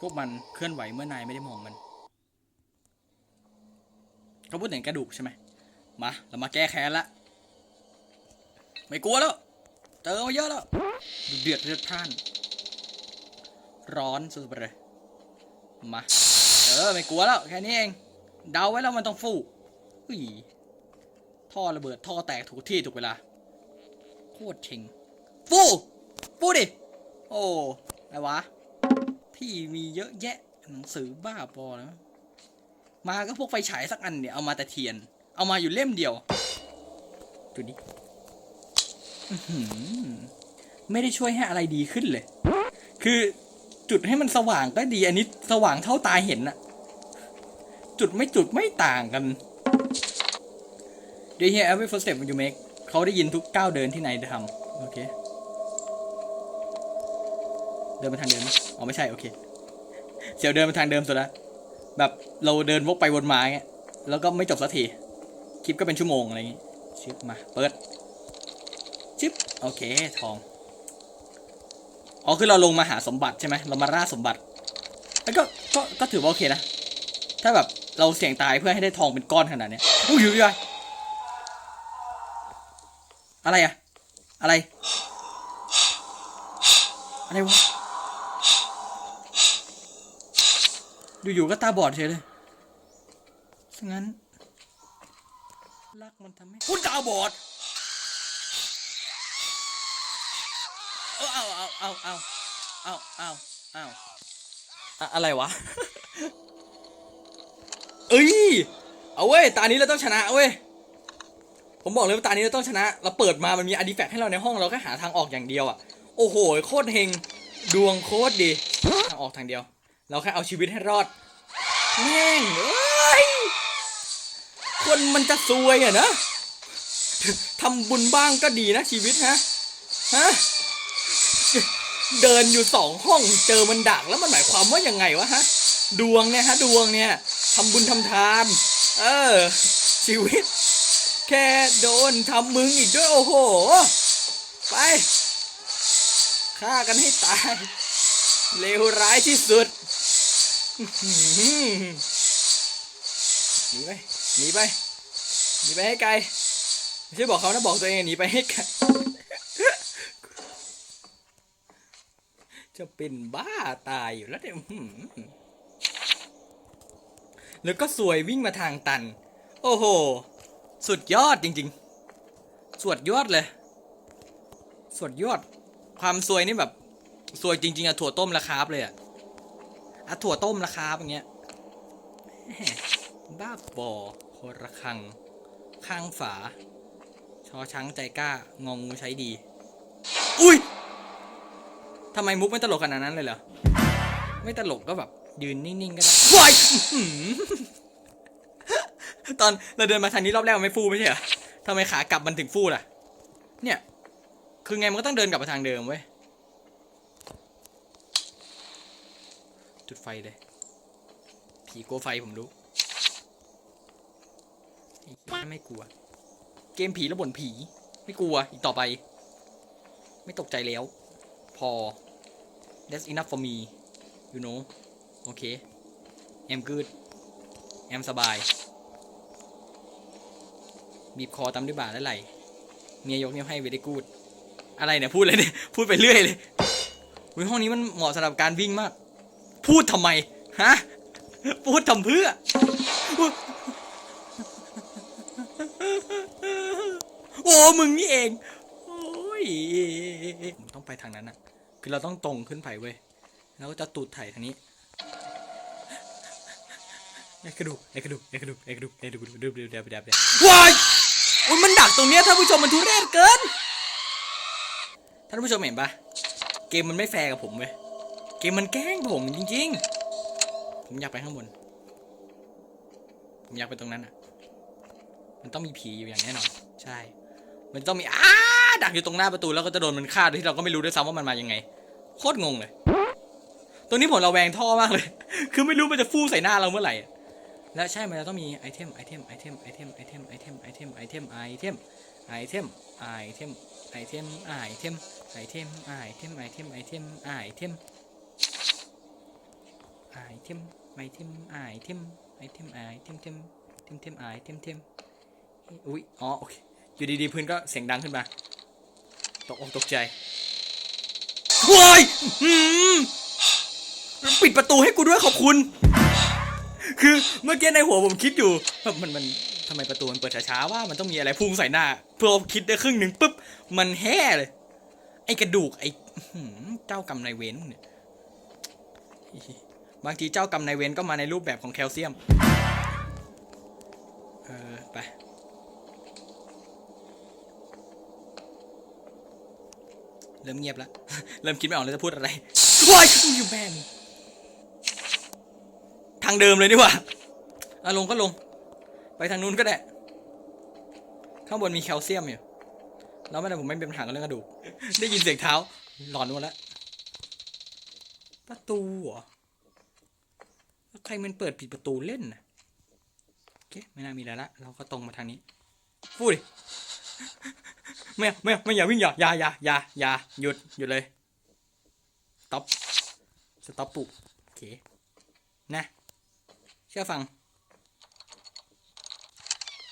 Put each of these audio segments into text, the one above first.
พวกมันเคลื่อนไหวเมื่อนายไม่ได้มองมันเขาพูดถึงกระดูกใช่ไหมมา เรามาแก้แค้นละ ไม่กลัวแล้ว เจอมาเยอะแล้ว เดือดเลือดพล่าน ร้อนสุดๆไปเลย มา เออ ไม่กลัวแล้ว แค่นี้เอง เดาไว้แล้วมันต้องฟูอุ้ยท่อระเบิดท่อแตกถูกที่ถูกเวลา โคตรเชงฟู ฟูดิ โอ้อะไรวะ ที่มีเยอะแยะหนังสือบ้าบอแล้วมาก็พวกไฟฉายสักอันเนี่ยเอามาแต่เทียน เอามาอยู่เล่มเดียว ดูดิอื้อหือไม่ได้ช่วยให้อะไรดีขึ้นเลย คือจุดให้มันสว่างก็ดี อันนี้สว่างเท่าตาเห็นอะจุดไม่จุดไม่ต่างกัน Do you hear every footstep you make เขาได้ยินทุกก้าวเดินที่นายทำโอเค เดินมาทางเดิมอ๋อไม่ใช่โอเค เสี่ยวเดินมาทางเดิมสุดละแบบเราเดินวกไปวนมาเงี้ย แล้วก็ไม่จบสักที คลิปก็เป็นชั่วโมงอะไรอย่างงี้ชิปมา เปิด ชิป โอเค ทอง อ๋อ คือเราลงมาหาสมบัติใช่ไหม เรามาล่าสมบัติ แล้วก็ ก็ ก็ถือว่าโอเคนะ ถ้าแบบเราเสี่ยงตายเพื่อให้ได้ทองเป็นก้อนขนาดเนี้ยอุ้ยอยู่ยอะไรอะอะไร อะไรวะ อยู่ๆก็ตาบอดเฉยเลยฉะนั้น รักมันทำให้คุณตาบอด เอาเอาเอาเอาเอาเอาเอาเอาอะอะไรวะ เอ้ย เอาเว้ย ตานี้เราต้องชนะเว้ย ผมบอกเลยว่าตานี้เราต้องชนะ เราเปิดมา มันมีอาร์ติแฟกต์ให้เราในห้อง เราแค่หาทางออกอย่างเดียวอะ โอ้โห โคตรเฮง ดวงโคตรดี ทางออกทางเดียว เราแค่เอาชีวิตให้รอด แม่งเอ้ย คนมันจะซวยอะนะทำบุญบ้างก็ดีนะชีวิตฮะ ฮะ เดินอยู่สองห้องเจอมันดักแล้วมันหมายความว่ายังไงวะฮะ ดวงเนี่ยฮะ ดวงเนี่ยทำบุญทำทาน เออ ชีวิต แค่โดนทำมึงอีกด้วยโอ้โห ไปฆ่ากันให้ตายเลวร้ายที่สุด หนีไป หนีไป หนีไปให้ไกล ไม่ใช่บอกเขานะบอกตัวเองหนีไปให้ไกลจะเป็นบ้าตายอยู่แล้วเนี่ยแล้วก็สวยวิ่งมาทางตัน โอ้โห สุดยอดจริง ๆสวดยอดเลยสวดยอด ความสวยนี่แบบ สวยจริง ๆอะถั่วต้มราคาบเลยอะ อะถั่วต้มราคาบอย่างเงี้ยบ้าบอโคระคัง ข้างฝา ชอช้างใจกล้างองูใช้ดี อุ้ยทำไมมุกไม่ตลกขนาดนั้นเลยเหรอ ไม่ตลกก็แบบ ยืนนิ่งๆก็ได้วายตอนเราเดินมาทางนี้รอบแรกไม่ฟูไม่ใช่เหรอทำไมขากลับมันถึงฟูล่ะ เนี่ย คือไงมันก็ต้องเดินกลับมาทางเดิมเว้ย จุดไฟเลย ผีกลัวไฟผมรู้ไม่กลัว เกมผีแล้วบ่นผี ไม่กลัวอีกต่อไป ไม่ตกใจแล้ว พอ that's enough for me you know โอเค I'm good I'm สบาย บีบคอตามด้วยบ่าและไหลเมียยกนิ้วให้ very good อะไรเนี่ยพูดเลยเนี่ยพูดไปเรื่อยเลยห้องนี้มันเหมาะสำหรับการวิ่งมาก พูดทำไม ฮะ พูดทำเพื่อ โอ้ มึงนี่เอง โอ้ยผมต้องไปทางนั้นอะคือเราต้องตรงขึ้นไปเว้ย แล้วก็จะตูดไถ่ทางนี้ไอ้กระดูกไอ้กระดูกไอ้กระดูกไอ้กระดูกไอ้กระดูกไอ้กระดูกเดี๋ยวเดี๋ยวเดี๋ยวเดี๋ยวว้ายอุ้ยมันดักตรงเนี้ยท่านผู้ชมมันทุเรศเกิน ท่านผู้ชมเห็นปะเกมมันไม่แฟร์กับผมเว้ย เกมมันแกล้งผมจริง ๆ ผมอยากไปข้างบน ผมอยากไปตรงนั้นอะ มันต้องมีผีอยู่อย่างแน่นอน ใช่ มันต้องมีอ้าดักอยู่ตรงหน้าประตูแล้วก็จะโดนมันฆ่าโดยที่เราก็ไม่รู้ด้วยซ้ำว่ามันมายังไง โคตรงงเลย ตรงนี้ผมระแวงท่อมากเลย คือไม่รู้มันจะฟู่ใส่หน้าเราเมื่อไหร่อะและใช่ มันจะต้องมีไอเทม ไอเทม ไอเทม ไอเทม ไอเทม ไอเทม ไอเทม ไอเทม ไอเทม ไอเทม ไอเทม ไอเทม ไอเทม ไอเทม ไอเทม ไอเทม ไอเทม ไอเทม ไอเทมไอเทมไอเทมไอเทมไอเทมไอเทมเทมเทมเทมไอเทมเทมอุ้ยอ๋อโอเคอยู่ดีๆพื้นก็เสียงดังขึ้นมา ตกอกตกใจว้ายปิดประตูให้กูด้วยขอบคุณ คือเมื่อกี้ในหัวผมคิดอยู่แบบมันมันทำไมประตูมันเปิดช้าๆว่ามันต้องมีอะไรพุ่งใส่หน้าพอคิดได้ครึ่งหนึ่งปุ๊บมันแห่เลย ไอกระดูกไอเจ้ากรรมนายเวรเนี่ย บางทีเจ้ากรรมนายเวรก็มาในรูปแบบของแคลเซียม เออ ไป เริ่มเงียบแล้ว เริ่มคิดไม่ออกเลยจะพูดอะไรว้ายอยู่แม่ทางเดิมเลยนี่ว่าอะลงก็ลง ไปทางนู้นก็ได้ ข้างบนมีแคลเซียมอยู่ แล้วไม่ได้ผมไม่เป็นปัญหากับเรื่องกระดูก ได้ยินเสียงเท้า หลอนหมดแล้วประตูเหรอ ใครมันเปิดปิดประตูเล่นนะโอเคไม่น่ามีอะไรละเราก็ตรงมาทางนี้พูดดิไม่เอาไม่เอาไม่อย่าวิ่งอย่าอย่าอย่าอย่าอย่าหยุดหยุดเลยต็อปสต็อปปุโอเคนะเชื่อฟัง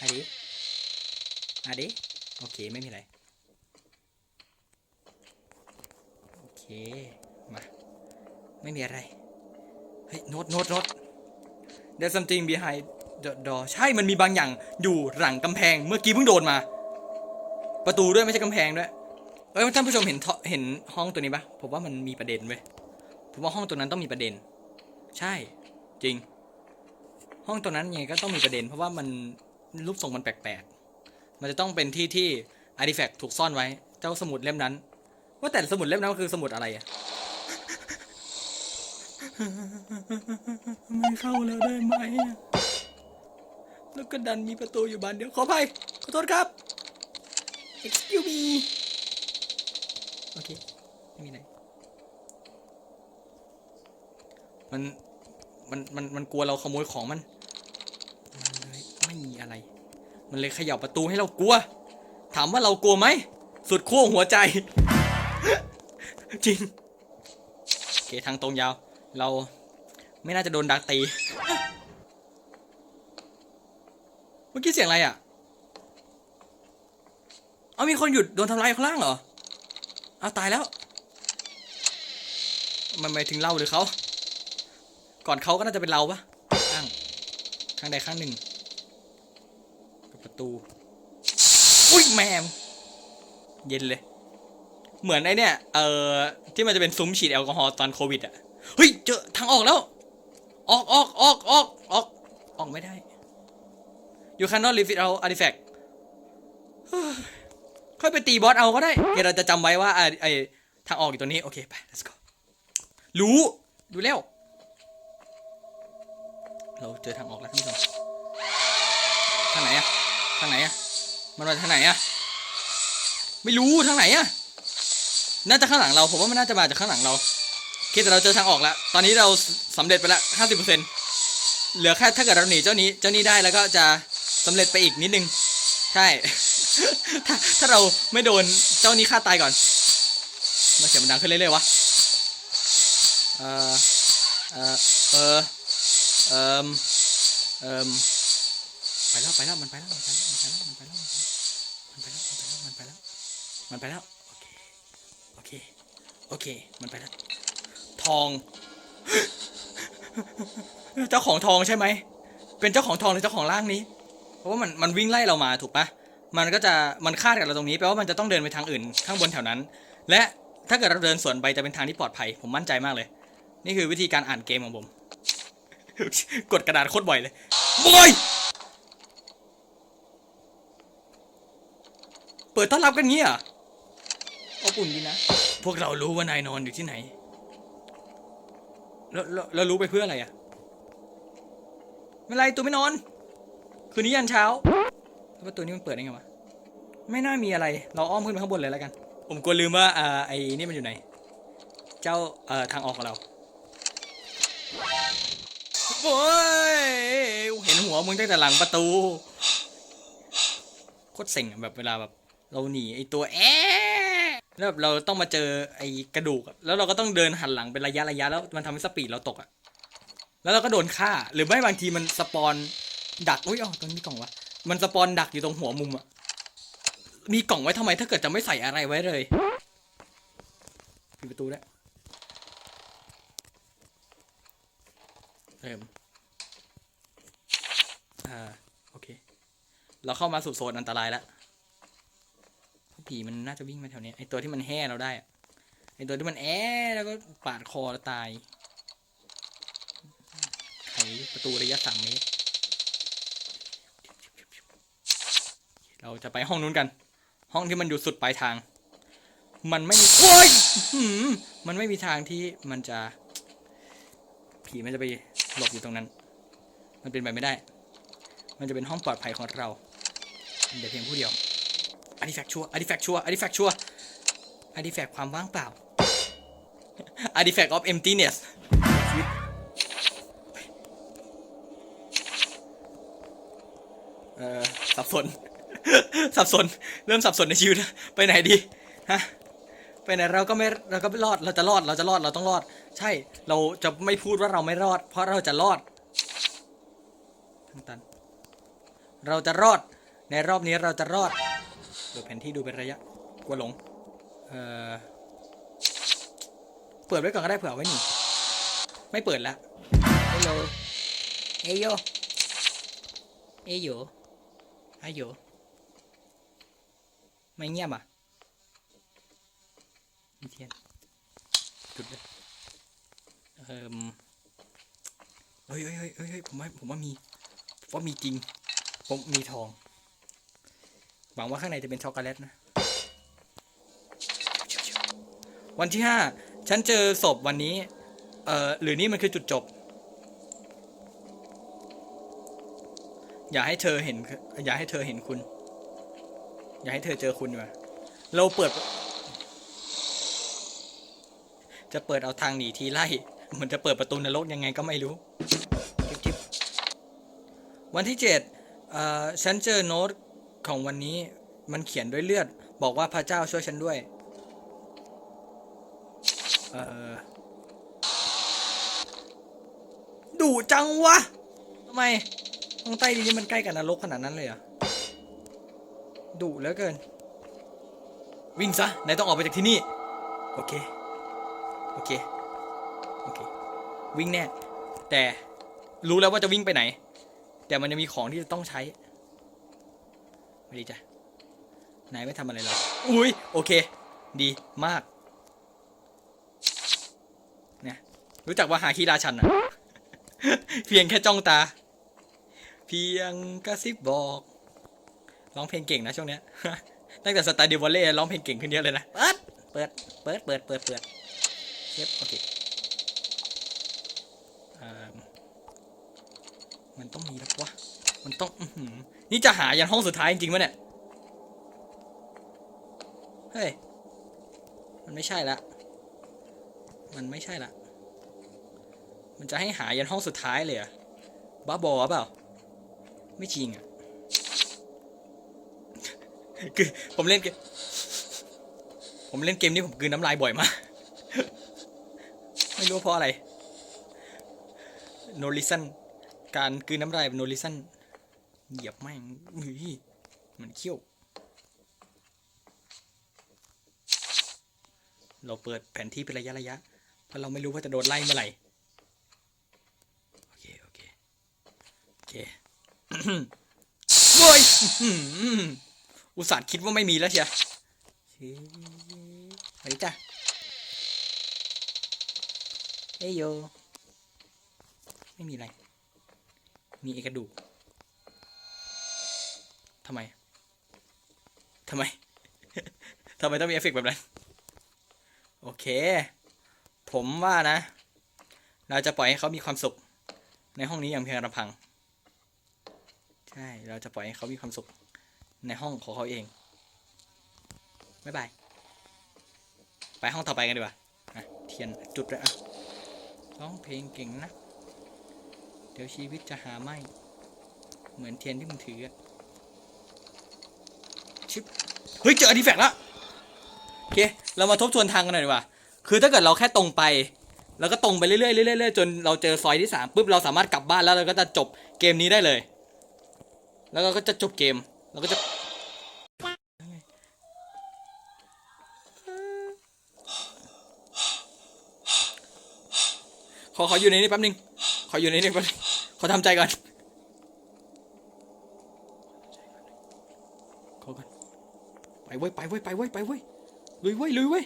อะดิอะดิโอเคไม่มีอะไรโอเคมาไม่มีอะไร เฮ้ยโน้ตโน้ตโน้ต There's something behind the door ใช่มันมีบางอย่างอยู่หลังกำแพงเมื่อกี้เพิ่งโดนมา ประตูด้วยไม่ใช่กำแพงด้วยเอ้ยท่านผู้ชมเห็นเห็นห้องตัวนี้ปะผมว่ามันมีประเด็นเว้ยผมว่าห้องตัวนั้นต้องมีประเด็น ใช่จริง ห้องตัวนั้นยังไงก็ต้องมีประเด็น เพราะว่ามันรูปทรงมันแปลกๆ มันจะต้องเป็นที่ที่อาร์ติแฟกต์ถูกซ่อนไว้ เจ้าสมุดเล่มนั้น ว่าแต่สมุดเล่มนั้นมันคือสมุดอะไรอะ ไม่เข้าแล้วได้ไหม แล้วก็ดันมีประตูอยู่บานเดียว ขออภัยขอโทษครับ excuse me โอเค ไม่มีอะไร มัน มัน มัน มันกลัวเราขโมยของมัน มันเลยไม่มีอะไร มันเลยเขย่าประตูให้เรากลัว ถามว่าเรากลัวไหม สุดขั้วหัวใจ จริง โอเค ทางตรงยาว เราไม่น่าจะโดนดักตี เมื่อกี้เสียงอะไรอะ เอามีคนหยุดโดนทำร้ายข้างล่างเหรอ เอาตายแล้ว มันหมายถึงเราหรือเขา ก่อนเขาก็น่าจะเป็นเราปะข้างข้างใดข้างหนึ่งกับประตู อุ้ยแมมเย็นเลย เหมือนไอเนี่ย เอ่อ ที่มันจะเป็นซุ้มฉีดแอลกอฮอล์ตอนโควิดอะ เฮ้ยเจอทางออกแล้ว ออกออกออกออกออกออกไม่ได้ You cannot live it out artifact ค่อยไปตีบอสเอาก็ได้เดี๋ยวเราจะจำไว้ว่าไอไอทางออกอยู่ตรงนี้ โอเค ไป let's go รู้ดูแล้วเราเจอทางออกแล้วท่านผู้ชมทางไหนอะทางไหนอะมันมาทางไหนอะไม่รู้ทางไหนอะน่าจะข้างหลังเรา ผมว่ามันน่าจะมาจากข้างหลังเรา โอเคแต่เราเจอทางออกแล้ว ตอนนี้เราสำเร็จไปแล้วห้าสิบเปอร์เซ็นเหลือแค่ถ้าเกิดเราหนีเจ้านี้ เจ้านี้ได้แล้วก็จะสำเร็จไปอีกนิดนึง ใช่ ถ้าถ้าเราไม่โดนเจ้านี้ฆ่าตายก่อนมาเสียงมันดังขึ้นเรื่อยๆวะ เออเออเออเอิมเอิมไปแล้วไปแล้วมันไปแล้วมันไปแล้วมันไปแล้วมันไปแล้วมันไปแล้วมันไปแล้วมันไปแล้วมันไปแล้วโอเคโอเคโอเคมันไปแล้ว ทอง เจ้าของทองใช่ไหม เป็นเจ้าของทองหรือเจ้าของร่างนี้ เพราะว่ามันมันวิ่งไล่เรามาถูกปะมันก็จะมันคาดกับเราตรงนี้แปลว่ามันจะต้องเดินไปทางอื่นข้างบนแถวนั้น และถ้าเกิดเราเดินสวนไปจะเป็นทางที่ปลอดภัย ผมมั่นใจมากเลย นี่คือวิธีการอ่านเกมของผม กดกระดาษโคตรบ่อยเลยบอยเปิดต้อนรับกันงี้เหรอะอบอุ่นดีนะ พวกเรารู้ว่านายนอนอยู่ที่ไหน แล้วแล้วแล้วรู้ไปเพื่ออะไรอะไม่เป็นไรตัวไม่นอน คืนนี้ยันเช้าแล้วประตูนี้มันเปิดได้ไงวะ ไม่น่ามีอะไร เราอ้อมขึ้นไปข้างบนเลยแล้วกัน ผมกลัวลืมว่าอ่าไอ้นี่มันอยู่ไหน เจ้าเอ่อทางออกของเราโอ้ยเห็นหัวมึงตั้งแต่หลังประตู โคตรเซ็งอะแบบเวลาแบบ เราหนีไอ้ตัวแอะ แล้วแบบเราต้องมาเจอไอกระดูกอะแล้วเราก็ต้องเดินหันหลังเป็นระยะระยะแล้วมันทำให้สปีดเราตกอะแล้วเราก็โดนฆ่า หรือไม่บางทีมันสปอนดักอุ้ยอ๋อตรงนี้มีกล่องวะมันสปอนดักอยู่ตรงหัวมุมอะมีกล่องไว้ทำไมถ้าเกิดจะไม่ใส่อะไรไว้เลยปิดประตูได้วเติมอ่าโอเค เราเข้ามาสู่โซนอันตรายแล้ว ผีมันน่าจะวิ่งมาแถวเนี้ยไอตัวที่มันแห่เราได้อะไอตัวที่มันแอะแล้วก็ปาดคอเราตายไขประตูระยะสามเมตรเราจะไปห้องนู้นกัน ห้องที่มันอยู่สุดปลายทาง มันไม่มีโอ้ยมันไม่มีทางที่มันจะ ผีมันจะไปหลบอยู่ตรงนั้น มันเป็นไปไม่ได้ มันจะเป็นห้องปลอดภัยของเรา เดี๋ยวเพียงผู้เดียว อ r ิแฟกชัวอ r ิแฟกชัวอ r ิแฟกชัวอ r ิแฟกความว่างเปล่า artifact of emptiness ชีวิตเออสับสน สับสน เริ่มสับสนในชีวิต ไปไหนดี ฮะ ไปไหนเราก็ไม่ เราก็ไม่รอด เราจะรอด เราจะรอด เราต้องรอด ใช่ เราจะไม่พูดว่าเราไม่รอด เพราะเราจะรอดทางตัน เราจะรอด ในรอบนี้เราจะรอดิดแผนที่ดูเป็นระยะกลัวหลง เออเปิดไว้ก่อนก็ได้เผื่อไว้หนีไม่เปิดละเฮลโลเอโยเอโยอาโยไม่เงียบอะมีเทียนจุดเลยเอิ่มเฮ้ยเฮ้ยเฮ้ยเฮ้ยผมว่าผมว่ามีผมว่ามีจริง ผมมีทอง หวังว่าข้างในจะเป็นช็อกโกแลตนะ วันที่ห้าฉันเจอศพวันนี้ เอ่อ หรือนี่มันคือจุดจบ อย่าให้เธอเห็น อย่าให้เธอเห็นคุณ อย่าให้เธอเจอคุณว่าเราเปิด จะเปิดเอาทางหนีทีไล่เหมันจะเปิดประตูนรกยังไงก็ไม่รู้ วันที่เจ็ดเอ่อ ฉันเจอโน้ต ของวันนี้มันเขียนด้วยเลือด บอกว่าพระเจ้าช่วยฉันด้วย เออดุจังวะทำไมห้องใต้ดินนี่มันใกล้กับนรกขนาดนั้นเลยเหรอะดุเหลือเกิน วิ่งซะนายต้องออกไปจากที่นี่ โอเค โอเค โอเค วิ่งแน่ แต่รู้แล้วว่าจะวิ่งไปไหน แต่มันจะมีของที่จะต้องใช้ ดีจ้ะนายไม่ทำอะไรเลยอุ้ยโอเค ดีมากเนี่ยรู้จักว่าหาคีราชันอะเพียงแค่จ้องตา เพียงกระซิบบอกร้องเพลงเก่งนะช่วงเนี้ยตั้งแต่สไตล์ดิวอลเล่ร้องเพลงเก่งขึ้นเยอะเลยนะ เปิด เปิด เปิด เปิด เปิด เปิดเชฟโอเคอ่ามันต้องมีแล้ววะ มันต้องอื้อหือ นี่จะหายันห้องสุดท้ายจริงๆวะเนี่ย เฮ้ย มันไม่ใช่ละ มันไม่ใช่ละ มันจะให้หายันห้องสุดท้ายเลยอะบ้าบอเปล่า ไม่จริงอะคือผมเล่นเกมผมเล่นเกมนี้ผมกืนน้ำลายบ่อยมาก ไม่รู้เพราะอะไร no listen การกืนน้ำลาย no listen เหยียบแม่งเฮ้ยมันเขี้ยว เราเปิดแผนที่เป็นระยะระยะ เพราะเราไม่รู้ว่าจะโดนไล่เมื่อไหร่ โอเค โอเค โอเคโว้ยอุตส่าห์คิดว่าไม่มีแล้วเชียชี้ไปดิจ้ะเอ้ยโย ไม่มีอะไร มีเอกระดูก ทำไมทำไมทำไมต้องมีเอฟเฟกต์แบบนั้น โอเค ผมว่านะ เราจะปล่อยให้เขามีความสุข ในห้องนี้อย่างเพียงลำพัง ใช่ เราจะปล่อยให้เขามีความสุข ในห้องของเขาเองบ๊ายบาย ไปห้องต่อไปกันดีกว่าเทียนจุดเลยอะร้องเพลงเก่งนะ เดี๋ยวชีวิตจะหาไม่ เหมือนเทียนที่มึงถืออะ ชิบเฮ้ยเจออาร์ติแฟกแล้วโอเคเรามาทบทวนทางกันหน่อยดีกว่า คือถ้าเกิดเราแค่ตรงไป แล้วก็ตรงไปเรื่อยๆเรื่อยๆๆจนเราเจอซอยที่สามปุ๊บเราสามารถกลับบ้านแล้วเราก็จะจบเกมนี้ได้เลย แล้วเราก็จะจบเกมเราก็จะขอขออยู่ในนี้แป๊บนึง ขออยู่ในนี้แป๊บนึงขอทำใจก่อน ขอก่อนไป เว้ยไปเว้ยไปเว้ยไปเว้ยลุยเว้ยลุยเว้ย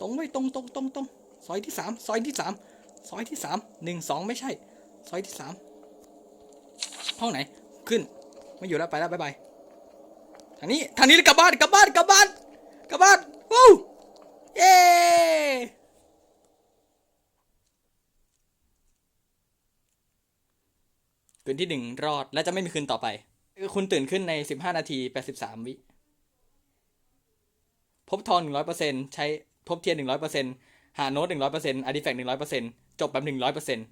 ตรงเว้ยตรงตรงตรงตรงซอยที่สามซอยที่สามซอยที่สามหนึ่งสองไม่ใช่ ซอยที่สามห้องไหนขึ้นไม่อยู่แล้วไปแล้วบายบายทางนี้ทางนี้กลับบ้านกลับบ้านกลับบ้านกลับบ้านวู้เย้คืนที่หนึ่งรอดและจะไม่มีคืนต่อไป คือคุณตื่นขึ้นในสิบห้านาทีแปดสิบสามวิ พบทองหนึ่งร้อยเปอร์เซ็นต์ใช้พบเทียนหนึ่งร้อยเปอร์เซ็นต์หาโน้ตหนึ่งร้อยเปอร์เซ็นต์อาร์ติแฟกต์หนึ่งร้อยเปอร์เซ็นต์จบแบบหนึ่งร้อยเปอร์เซ็นต์